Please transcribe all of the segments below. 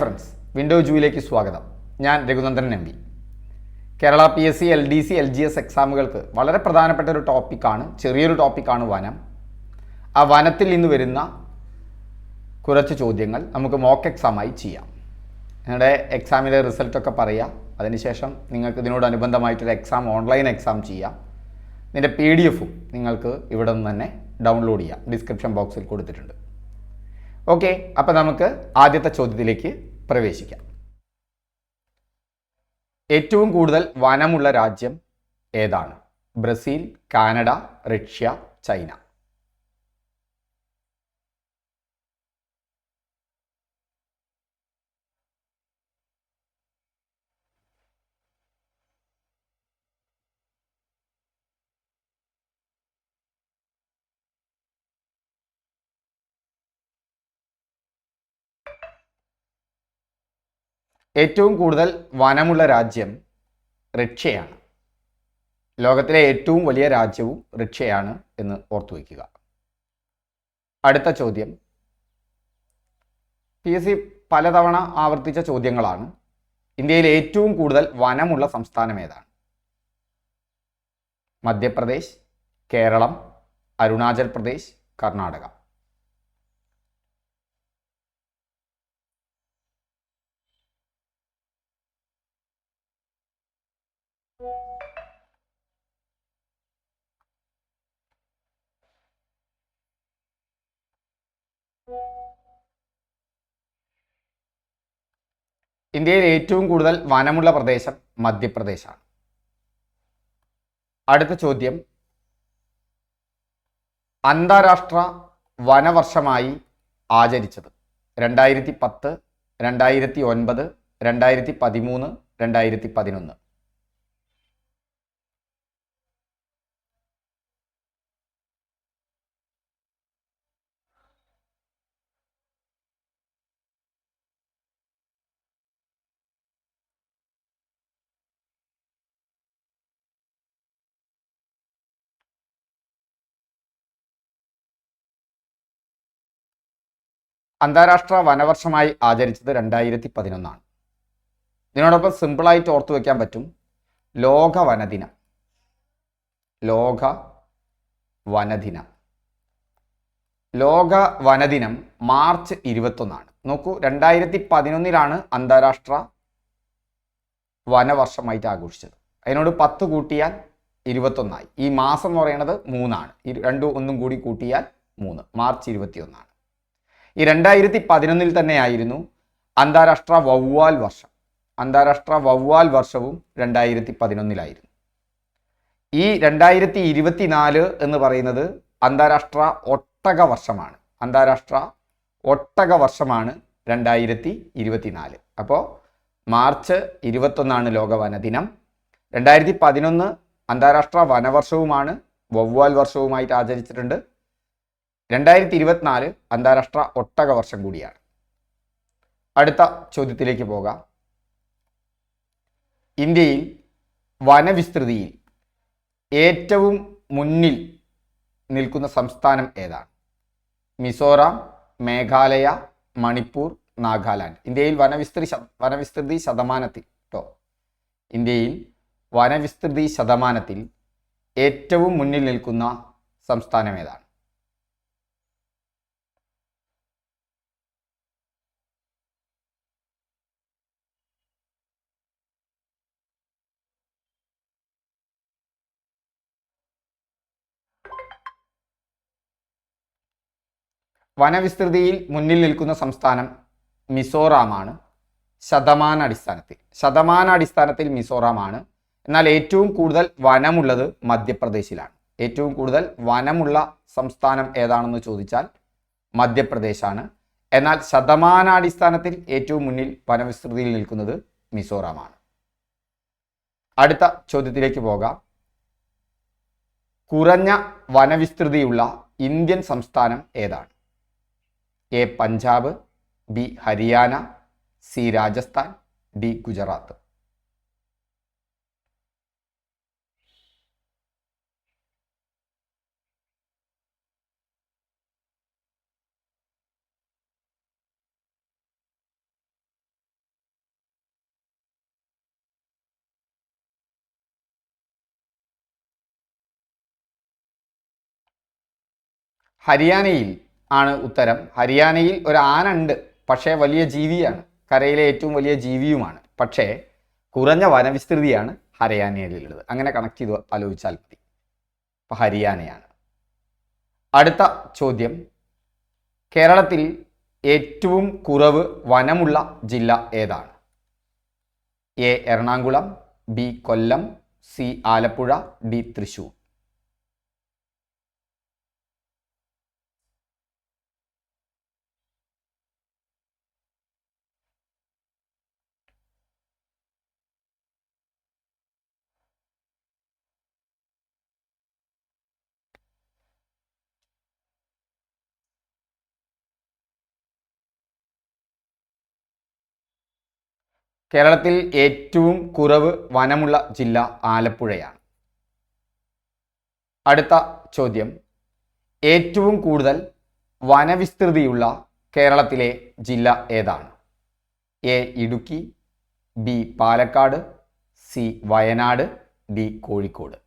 Friends window ജൂയിലേക്ക് സ്വാഗതം. ഞാൻ Raghunandan M P Kerala P S C L D C L G S എക്സാമുകൾക്ക് വളരെ പ്രധാനപ്പെട്ട ഒരു ടോപ്പിക്കാണ് ചെറിയൊരു ടോപ്പിക്കാണ് വനം. ആ വനത്തിൽ നിന്ന് വരുന്ന കുറച്ച് ചോദ്യങ്ങൾ നമുക്ക് മോക്ക് എക്സാമായി ചെയ്യാം. നിങ്ങളുടെ എക്സാമിലെ റിസൾട്ടൊക്കെ പറയാം അതിനുശേഷം നിങ്ങൾക്ക് ഇതിനോടനുബന്ധമായിട്ടൊരു എക്സാം ഓൺലൈൻ എക്സാം ചെയ്യാം. ഇതിന്റെ പി ഡി എഫും നിങ്ങൾക്ക് ഇവിടെ നിന്ന് തന്നെ ഡൗൺലോഡ് ചെയ്യാം. ഡിസ്ക്രിപ്ഷൻ ബോക്സിൽ കൊടുത്തിട്ടുണ്ട്. ഓക്കെ അപ്പോൾ നമുക്ക് ആദ്യത്തെ ചോദ്യത്തിലേക്ക് പ്രവേശിക്കാം. ഏറ്റവും കൂടുതൽ വനമുള്ള രാജ്യം ഏതാണ്? Brazil Canada Russia China. ഏറ്റവും കൂടുതൽ വനമുള്ള രാജ്യം റഷ്യയാണ്. ലോകത്തിലെ ഏറ്റവും വലിയ രാജ്യവും റഷ്യയാണ് എന്ന് ഓർത്തു വയ്ക്കുക. അടുത്ത ചോദ്യം. പി എസ് സി പലതവണ ആവർത്തിച്ച ചോദ്യങ്ങളാണ്. ഇന്ത്യയിൽ ഏറ്റവും കൂടുതൽ വനമുള്ള സംസ്ഥാനം ഏതാണ്? മധ്യപ്രദേശ് കേരളം അരുണാചൽ പ്രദേശ് കർണാടക. ഇന്ത്യയിൽ ഏറ്റവും കൂടുതൽ വനമുള്ള പ്രദേശം മധ്യപ്രദേശാണ്. അടുത്ത ചോദ്യം. അന്താരാഷ്ട്ര വനവർഷമായി ആചരിച്ചത് രണ്ടായിരത്തി പത്ത് രണ്ടായിരത്തി ഒൻപത് രണ്ടായിരത്തി പതിമൂന്ന് രണ്ടായിരത്തി പതിനൊന്ന്. അന്താരാഷ്ട്ര വനവർഷമായി ആചരിച്ചത് രണ്ടായിരത്തി പതിനൊന്നാണ് ഇതിനോടൊപ്പം സിമ്പിളായിട്ട് ഓർത്തു വയ്ക്കാൻ പറ്റും ലോക വനദിനം ലോക വനദിനം ലോക വനദിനം മാർച്ച് ഇരുപത്തൊന്നാണ്. നോക്കൂ രണ്ടായിരത്തി പതിനൊന്നിലാണ് അന്താരാഷ്ട്ര വനവർഷമായിട്ട് ആഘോഷിച്ചത്. അതിനോട് പത്ത് കൂട്ടിയാൽ ഇരുപത്തൊന്നായി. ഈ മാസം എന്ന് പറയുന്നത് മൂന്നാണ്. രണ്ടും ഒന്നും കൂടി കൂട്ടിയാൽ മൂന്ന്. മാർച്ച് ഇരുപത്തിയൊന്നാണ്. ഈ രണ്ടായിരത്തി പതിനൊന്നിൽ തന്നെയായിരുന്നു അന്താരാഷ്ട്ര വവ്വാൽ വർഷം. അന്താരാഷ്ട്ര വവ്വാൽ വർഷവും രണ്ടായിരത്തി പതിനൊന്നിലായിരുന്നു ഈ രണ്ടായിരത്തി ഇരുപത്തിനാല് എന്ന് പറയുന്നത് അന്താരാഷ്ട്ര ഒട്ടക വർഷമാണ്. അന്താരാഷ്ട്ര ഒട്ടക വർഷമാണ് രണ്ടായിരത്തി ഇരുപത്തിനാല് അപ്പോൾ മാർച്ച് ഇരുപത്തൊന്നാണ് ലോക വനദിനം രണ്ടായിരത്തി പതിനൊന്ന് അന്താരാഷ്ട്ര വനവർഷവുമാണ് വവ്വാൽ വർഷവുമായിട്ട് ആചരിച്ചിട്ടുണ്ട്. രണ്ടായിരത്തി ഇരുപത്തിനാല് അന്താരാഷ്ട്ര ഒട്ടക വർഷം കൂടിയാണ്. അടുത്ത ചോദ്യത്തിലേക്ക് പോകാം. ഇന്ത്യയിൽ വനവിസ്തൃതിയിൽ ഏറ്റവും മുന്നിൽ നിൽക്കുന്ന സംസ്ഥാനം ഏതാണ്? മിസോറാം മേഘാലയ മണിപ്പൂർ നാഗാലാൻഡ്. ഇന്ത്യയിൽ വനവിസ്തൃതി വനവിസ്തൃതി ശതമാനത്തിൽ കേട്ടോ ഇന്ത്യയിൽ വനവിസ്തൃതി ശതമാനത്തിൽ ഏറ്റവും മുന്നിൽ നിൽക്കുന്ന സംസ്ഥാനം ഏതാണ്? വനവിസ്തൃതിയിൽ മുന്നിൽ നിൽക്കുന്ന സംസ്ഥാനം മിസോറാമാണ്. ശതമാന അടിസ്ഥാനത്തിൽ ശതമാന അടിസ്ഥാനത്തിൽ മിസോറാമാണ്. എന്നാൽ ഏറ്റവും കൂടുതൽ വനമുള്ളത് മധ്യപ്രദേശിലാണ്. ഏറ്റവും കൂടുതൽ വനമുള്ള സംസ്ഥാനം ഏതാണെന്ന് ചോദിച്ചാൽ മധ്യപ്രദേശാണ്. എന്നാൽ ശതമാനാടിസ്ഥാനത്തിൽ ഏറ്റവും മുന്നിൽ വനവിസ്തൃതിയിൽ നിൽക്കുന്നത് മിസോറാമാണ്. അടുത്ത ചോദ്യത്തിലേക്ക് പോകാം. കുറഞ്ഞ വനവിസ്തൃതിയുള്ള ഇന്ത്യൻ സംസ്ഥാനം ഏതാണ്? A Punjab B Haryana C Rajasthan D Gujarat ഹരിയാനയിൽ ആണ് ഉത്തരം. ഹരിയാനയിൽ ഒരു ആന ഉണ്ട് പക്ഷേ വലിയ ജീവിയാണ്. കരയിലെ ഏറ്റവും വലിയ ജീവിയുമാണ്. പക്ഷേ കുറഞ്ഞ വനവിസ്തൃതിയാണ് ഹരിയാനയിലുള്ളത്. അങ്ങനെ കണക്ട് ചെയ്ത് ആലോചിച്ചാൽ മതി. അപ്പം ഹരിയാനയാണ്. അടുത്ത ചോദ്യം. കേരളത്തിൽ ഏറ്റവും കുറവ് വനമുള്ള ജില്ല ഏതാണ്? A Ernakulam B Kollam C Alappuzha D Thrissur. കേരളത്തിൽ ഏറ്റവും കുറവ് വനമുള്ള ജില്ല ആലപ്പുഴയാണ്. അടുത്ത ചോദ്യം. ഏറ്റവും കൂടുതൽ വനവിസ്തൃതിയുള്ള കേരളത്തിലെ ജില്ല ഏതാണ്? A Idukki B Palakkad C Wayanad D Kozhikode.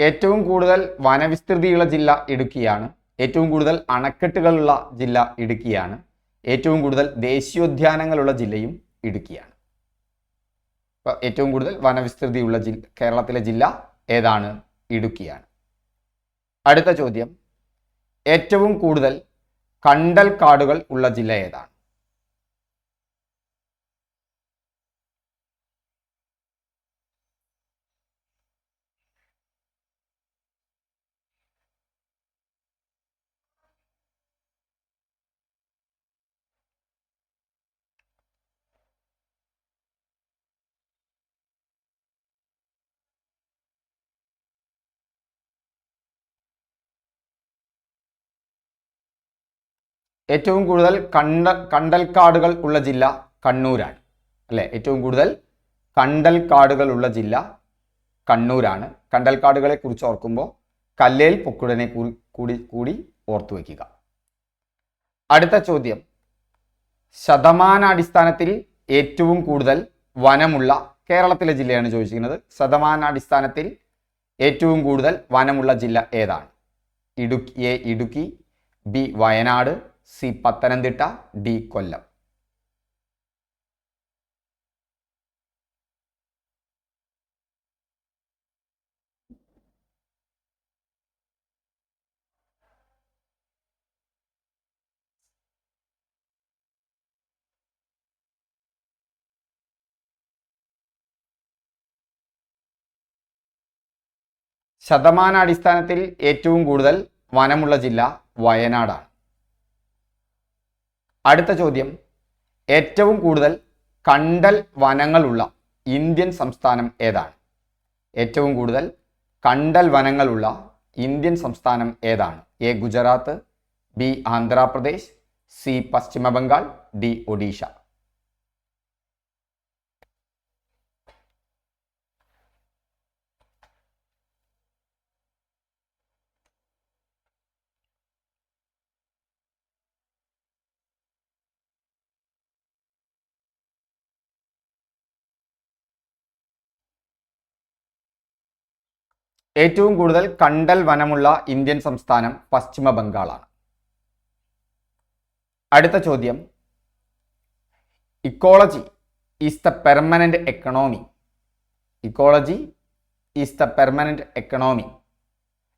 ഏറ്റവും കൂടുതൽ വനവിസ്തൃതിയുള്ള ജില്ല ഇടുക്കിയാണ്. ഏറ്റവും കൂടുതൽ അണക്കെട്ടുകളുള്ള ജില്ല ഇടുക്കിയാണ്. ഏറ്റവും കൂടുതൽ ദേശീയോദ്യാനങ്ങളുള്ള ജില്ലയും ഇടുക്കിയാണ്. ഏറ്റവും കൂടുതൽ വനവിസ്തൃതിയുള്ള ജില്ല കേരളത്തിലെ ജില്ല ഏതാണ്? ഇടുക്കിയാണ്. അടുത്ത ചോദ്യം. ഏറ്റവും കൂടുതൽ കണ്ടൽ കാടുകൾ ഉള്ള ജില്ല ഏതാണ്? ഏറ്റവും കൂടുതൽ കണ്ട കണ്ടൽക്കാടുകൾ ഉള്ള ജില്ല കണ്ണൂരാണ്. അല്ലെ? ഏറ്റവും കൂടുതൽ കണ്ടൽക്കാടുകൾ ഉള്ള ജില്ല കണ്ണൂരാണ്. കണ്ടൽക്കാടുകളെ കുറിച്ച് ഓർക്കുമ്പോൾ കല്ലേൽ പൊക്കുടനെ കൂടി കൂടി ഓർത്തു വയ്ക്കുക. അടുത്ത ചോദ്യം. ശതമാനാടിസ്ഥാനത്തിൽ ഏറ്റവും കൂടുതൽ വനമുള്ള കേരളത്തിലെ ജില്ലയാണ് ചോദിച്ചിരിക്കുന്നത്. ശതമാനാടിസ്ഥാനത്തിൽ ഏറ്റവും കൂടുതൽ വനമുള്ള ജില്ല ഏതാണ്? Idukki A Idukki B Wayanad C Pathanamthitta D Kollam. ശതമാനാടിസ്ഥാനത്തിൽ ഏറ്റവും കൂടുതൽ വനമുള്ള ജില്ല വയനാടാണ്. അടുത്ത ചോദ്യം. ഏറ്റവും കൂടുതൽ കണ്ടൽ വനങ്ങളുള്ള ഇന്ത്യൻ സംസ്ഥാനം ഏതാണ്? ഏറ്റവും കൂടുതൽ കണ്ടൽ വനങ്ങളുള്ള ഇന്ത്യൻ സംസ്ഥാനം ഏതാണ്? A Gujarat B Andhra Pradesh C Paschima Bengal D Odisha. ഏറ്റവും കൂടുതൽ കണ്ടൽ വനമുള്ള ഇന്ത്യൻ സംസ്ഥാനം പശ്ചിമ ബംഗാളാണ്. അടുത്ത ചോദ്യം. Ecology is the permanent economy ecology is the permanent economy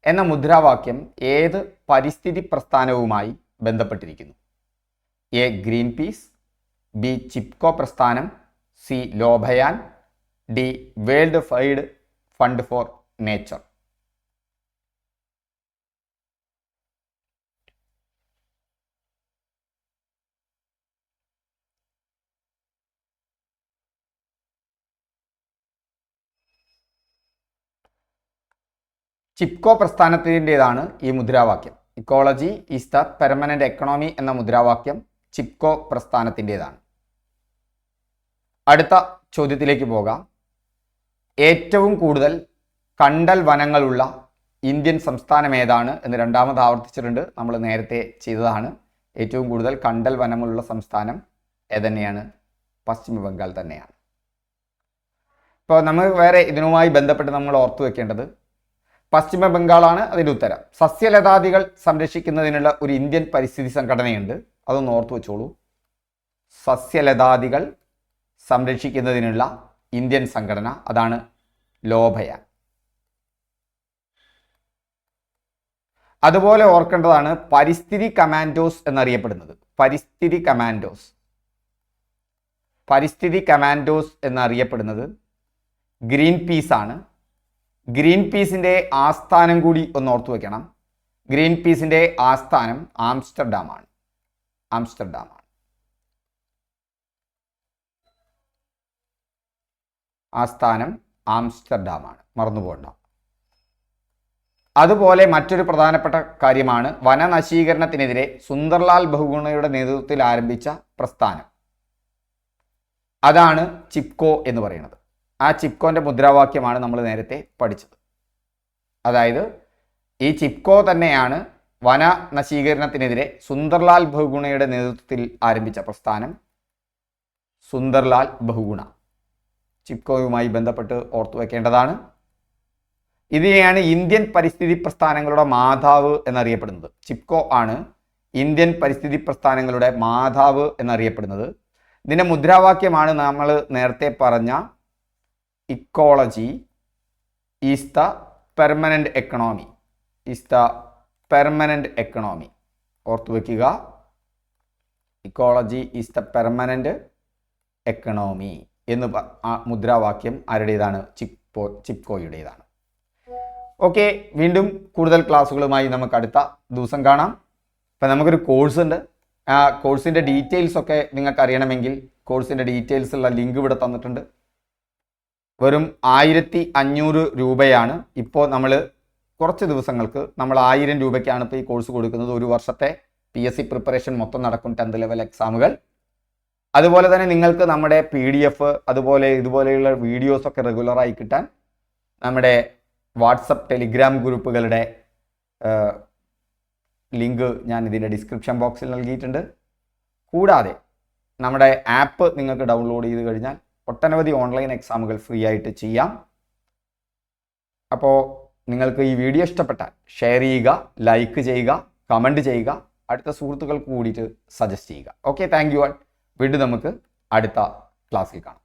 എന്ന മുദ്രാവാക്യം ഏത് പരിസ്ഥിതി പ്രസ്ഥാനവുമായി ബന്ധപ്പെട്ടിരിക്കുന്നു? A Greenpeace B Chipko പ്രസ്ഥാനം C ലോഭയാൻ D world wide fund for nature. Chipko പ്രസ്ഥാനത്തിന്റെതാണ് ഈ മുദ്രാവാക്യം. Ecology is the permanent economy എന്ന മുദ്രാവാക്യം ചിപ്കോ പ്രസ്ഥാനത്തിന്റെതാണ്. അടുത്ത ചോദ്യത്തിലേക്ക് പോകാം. ഏറ്റവും കൂടുതൽ കണ്ടൽ വനങ്ങളുള്ള ഇന്ത്യൻ സംസ്ഥാനം ഏതാണ് എന്ന് രണ്ടാമത് ആവർത്തിച്ചിട്ടുണ്ട്. നമ്മൾ നേരത്തെ ചെയ്തതാണ്. ഏറ്റവും കൂടുതൽ കണ്ടൽ വനമുള്ള സംസ്ഥാനം ഏതന്നെയാണ്? പശ്ചിമ ബംഗാൾ തന്നെയാണ്. ഇപ്പോൾ നമ്മൾ വേറെ ഇതിനുമായി ബന്ധപ്പെട്ട് നമ്മൾ ഓർത്തു വെക്കേണ്ടത് പശ്ചിമ ബംഗാളാണ് അതിന്റെ ഉത്തരം. സസ്യലതാദികൾ സംരക്ഷിക്കുന്നതിനുള്ള ഒരു ഇന്ത്യൻ പരിസ്ഥിതി സംഘടനയുണ്ട്. അതൊന്ന് ഓർത്തു വെച്ചോളൂ. സസ്യലതാദികൾ സംരക്ഷിക്കുന്നതിനുള്ള ഇന്ത്യൻ സംഘടന അതാണ് ലോഭയ. അതുപോലെ ഓർക്കേണ്ടതാണ് പരിസ്ഥിതി കമാൻഡോസ് എന്നറിയപ്പെടുന്നത്. പരിസ്ഥിതി കമാൻഡോസ്. പരിസ്ഥിതി കമാൻഡോസ് എന്നറിയപ്പെടുന്നത് ഗ്രീൻ പീസ് ആണ് ഗ്രീൻ പീസിന്റെ ആസ്ഥാനം കൂടി ഒന്ന് ഓർത്തു വയ്ക്കണം ഗ്രീൻ പീസിന്റെ ആസ്ഥാനം ആംസ്റ്റർഡാമാണ്. ആംസ്റ്റർഡാമാണ്. ആസ്ഥാനം ആംസ്റ്റർഡാമാണ്. മറന്നുപോകണ്ട അതുപോലെ മറ്റൊരു പ്രധാനപ്പെട്ട കാര്യമാണ് വനനശീകരണത്തിനെതിരെ സുന്ദർലാൽ ബഹുഗുണയുടെ നേതൃത്വത്തിൽ ആരംഭിച്ച പ്രസ്ഥാനം. അതാണ് ചിപ്കോ എന്ന് പറയുന്നത്. ആ ചിപ്കോന്റെ മുദ്രാവാക്യമാണ് നമ്മൾ നേരത്തെ പഠിച്ചത്. അതായത് ഈ ചിപ്കോ തന്നെയാണ് വന നശീകരണത്തിനെതിരെ സുന്ദർലാൽ ബഹുഗുണയുടെ നേതൃത്വത്തിൽ ആരംഭിച്ച പ്രസ്ഥാനം. സുന്ദർലാൽ ബഹുഗുണ. ചിപ്കോയുമായി ബന്ധപ്പെട്ട് ഓർത്തു വയ്ക്കേണ്ടതാണ് ഇതിനെയാണ് ഇന്ത്യൻ പരിസ്ഥിതി പ്രസ്ഥാനങ്ങളുടെ മാതാവ് എന്നറിയപ്പെടുന്നത്. ചിപ്കോ ആണ് ഇന്ത്യൻ പരിസ്ഥിതി പ്രസ്ഥാനങ്ങളുടെ മാതാവ് എന്നറിയപ്പെടുന്നത്. ഇതിന്റെ മുദ്രാവാക്യമാണ് നമ്മൾ നേരത്തെ പറഞ്ഞ ecology is the permanent economy is the permanent economy ഓർത്തു വയ്ക്കുക ecology is the permanent economy എന്ന് മുദ്രാവാക്യം ആരുടേതാണ്? ചിപ്പോ ചിപ്കോയുടേതാണ്. ഓക്കെ വീണ്ടും കൂടുതൽ ക്ലാസ്സുകളുമായി നമുക്ക് അടുത്ത ദിവസം കാണാം. ഇപ്പം നമുക്കൊരു കോഴ്സ് ഉണ്ട് ആ കോഴ്സിന്റെ ഡീറ്റെയിൽസ് ഒക്കെ നിങ്ങൾക്ക് അറിയണമെങ്കിൽ കോഴ്സിന്റെ ഡീറ്റെയിൽസ് ഉള്ള ലിങ്ക് ഇവിടെ തന്നിട്ടുണ്ട്. വെറും ആയിരത്തി അഞ്ഞൂറ് രൂപയാണ്. ഇപ്പോൾ നമ്മൾ കുറച്ച് ദിവസങ്ങൾക്ക് നമ്മൾ ആയിരം രൂപയ്ക്കാണ് ഇപ്പോൾ ഈ കോഴ്സ് കൊടുക്കുന്നത്. ഒരു വർഷത്തെ പി എസ് സി പ്രിപ്പറേഷൻ മൊത്തം നടക്കും ടെൻത്ത് ലെവൽ എക്സാമുകൾ. അതുപോലെ തന്നെ നിങ്ങൾക്ക് നമ്മുടെ പി ഡി എഫ് അതുപോലെ ഇതുപോലെയുള്ള വീഡിയോസൊക്കെ റെഗുലറായി കിട്ടാൻ നമ്മുടെ വാട്സപ്പ് ടെലിഗ്രാം ഗ്രൂപ്പുകളുടെ ലിങ്ക് ഞാൻ ഇതിന്റെ ഡിസ്ക്രിപ്ഷൻ ബോക്സിൽ നൽകിയിട്ടുണ്ട്. കൂടാതെ നമ്മുടെ ആപ്പ് നിങ്ങൾക്ക് ഡൗൺലോഡ് ചെയ്ത് കഴിഞ്ഞാൽ ഒട്ടനവധി ഓൺലൈൻ എക്സാമുകൾ ഫ്രീ ആയിട്ട് ചെയ്യാം. അപ്പോൾ നിങ്ങൾക്ക് ഈ വീഡിയോ ഇഷ്ടപ്പെട്ടാൽ ഷെയർ ചെയ്യുക ലൈക്ക് ചെയ്യുക കമന്റ് ചെയ്യുക അടുത്ത സുഹൃത്തുക്കൾക്ക് കൂടിയിട്ട് സജസ്റ്റ് ചെയ്യുക. ഓക്കെ താങ്ക് യു ആൾ വീണ്ടും നമുക്ക് അടുത്ത ക്ലാസ്സിൽ കാണാം.